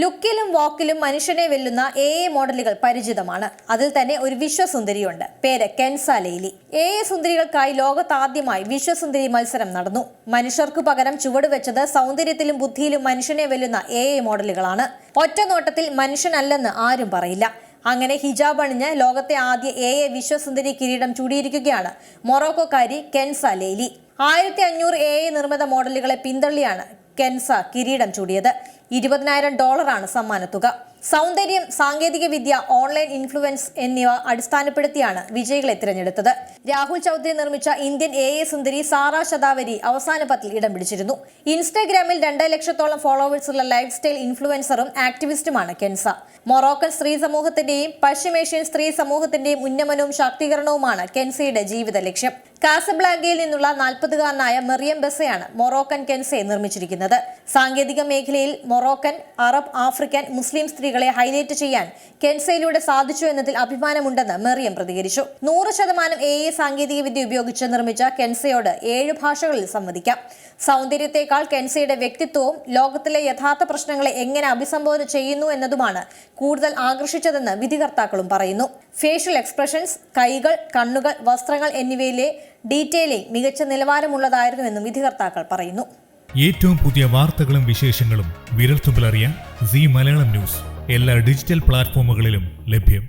ലുക്കിലും വാക്കിലും മനുഷ്യനെ വെല്ലുന്ന എ എ മോഡലുകൾ പരിചിതമാണ്. അതിൽ തന്നെ ഒരു വിശ്വസുന്ദരിയുണ്ട്. പേര് കെൻസ ലെയ്ലി എ എ സുന്ദരികൾക്കായി ലോകത്താദ്യമായി വിശ്വസുന്ദരി മത്സരം നടന്നു. മനുഷ്യർക്ക് പകരം ചുവടുവെച്ചത് സൗന്ദര്യത്തിലും ബുദ്ധിയിലും മനുഷ്യനെ വെല്ലുന്ന എ എ മോഡലുകളാണ്. ഒറ്റ നോട്ടത്തിൽ മനുഷ്യനല്ലെന്ന് ആരും പറയില്ല. അങ്ങനെ ഹിജാബ് അണിഞ്ഞ് ലോകത്തെ ആദ്യ എ എ വിശ്വസുന്ദരി കിരീടം ചൂടിയിരിക്കുകയാണ് മൊറോക്കോക്കാരി കെൻസ ലെയ്ലി ആയിരത്തി അഞ്ഞൂറ് എ എ നിർമ്മിത മോഡലുകളെ പിന്തള്ളിയാണ് കെൻസ കിരീടം ചൂടിയത്. ഇരുപതിനായിരം ഡോളറാണ് സമ്മാനത്തുക. സൗന്ദര്യം സാങ്കേതിക വിദ്യ ഓൺലൈൻ ഇൻഫ്ലുവൻസ് എന്നിവ അടിസ്ഥാനപ്പെടുത്തിയാണ് വിജയികളെ തിരഞ്ഞെടുത്തത്. രാഹുൽ ചൗധരി നിർമ്മിച്ച ഇന്ത്യൻ എ എ സുന്ദരി സാറ ശതാവരി അവസാന പത്തിൽ ഇടം പിടിച്ചിരുന്നു. ഇൻസ്റ്റാഗ്രാമിൽ രണ്ടര ലക്ഷത്തോളം ഫോളോവേഴ്സുള്ള ലൈഫ് സ്റ്റൈൽ ഇൻഫ്ലുവൻസറും ആക്ടിവിസ്റ്റുമാണ് കെൻസ. മൊറോക്കൻ സ്ത്രീ സമൂഹത്തിന്റെയും പശ്ചിമേഷ്യൻ സ്ത്രീ സമൂഹത്തിന്റെയും ഉന്നമനവും ശാക്തീകരണവുമാണ് കെൻസയുടെ ജീവിത ലക്ഷ്യം. കാസബ്ലാങ്കയിൽ നിന്നുള്ള നാൽപ്പതുകാരനായ മെറിയം ബെസയാണ് മൊറോക്കൻ കെൻസയെ നിർമ്മിച്ചിരിക്കുന്നത്. സാങ്കേതിക മേഖലയിൽ മൊറോക്കൻ അറബ് ആഫ്രിക്കൻ മുസ്ലിം സ്ത്രീകളെ ഹൈലൈറ്റ് ചെയ്യാൻ കെൻസയിലൂടെ സാധിച്ചു എന്നതിൽ അഭിമാനമുണ്ടെന്ന് മെറിയം പ്രതികരിച്ചു. നൂറ് ശതമാനം എ എ സാങ്കേതിക വിദ്യ ഉപയോഗിച്ച് നിർമ്മിച്ച കെൻസയോട് ഏഴ് ഭാഷകളിൽ സംവദിക്കാം. സൗന്ദര്യത്തെക്കാൾ കെൻസയുടെ വ്യക്തിത്വവും ലോകത്തിലെ യഥാർത്ഥ പ്രശ്നങ്ങളെ എങ്ങനെ അഭിസംബോധന ചെയ്യുന്നു എന്നതുമാണ് കൂടുതൽ ആകർഷിച്ചതെന്ന് വിധികർത്താക്കളും പറയുന്നു. ഫേഷ്യൽ എക്സ്പ്രഷൻസ് കൈകൾ കണ്ണുകൾ വസ്ത്രങ്ങൾ എന്നിവയിലെ ഡീറ്റെയിലിംഗ് മികച്ച നിലവാരമുള്ളതായിരുന്നുവെന്നും വിധികർത്താക്കൾ പറയുന്നു. ഏറ്റവും പുതിയ വാർത്തകളും വിശേഷങ്ങളും വിരൽത്തുമ്പിലറിയാൻ സി മലയാളം ന്യൂസ്. എല്ലാ ഡിജിറ്റൽ പ്ലാറ്റ്ഫോമുകളിലും ലഭ്യം.